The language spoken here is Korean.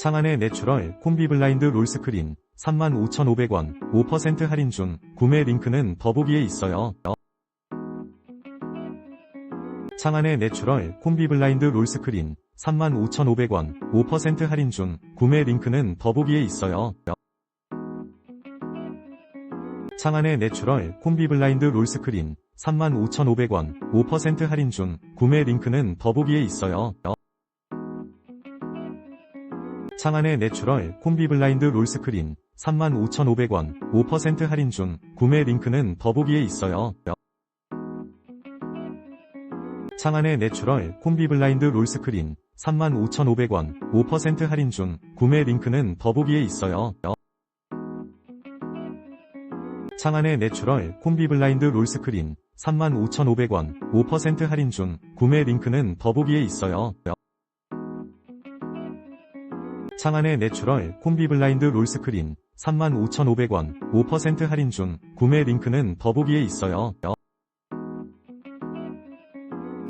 창안의 내추럴 콤비 블라인드 롤스크린 35,500원 5% 할인 중 구매 링크는 더보기에 있어요. 창안의 내추럴 콤비 블라인드 롤스크린 35,500원 5% 할인 중 구매 링크는 더보기에 있어요. 창안의 내추럴 콤비 블라인드 롤스크린 35,500원 5% 할인 중 구매 링크는 더보기에 있어요. 창안의 내추럴 콤비 블라인드 롤스크린 35,500원 5% 할인 중 구매 링크는 더보기에 있어요. 창안의 내추럴 콤비 블라인드 롤스크린 35,500원 5% 할인 중 구매 링크는 더보기에 있어요. 창안의 내추럴 콤비 블라인드 롤스크린 35,500원 5% 할인 중 구매 링크는 더보기에 있어요. 창안의 내추럴 콤비 블라인드 롤스크린 35,500원 5% 할인 중 구매 링크는 더보기에 있어요.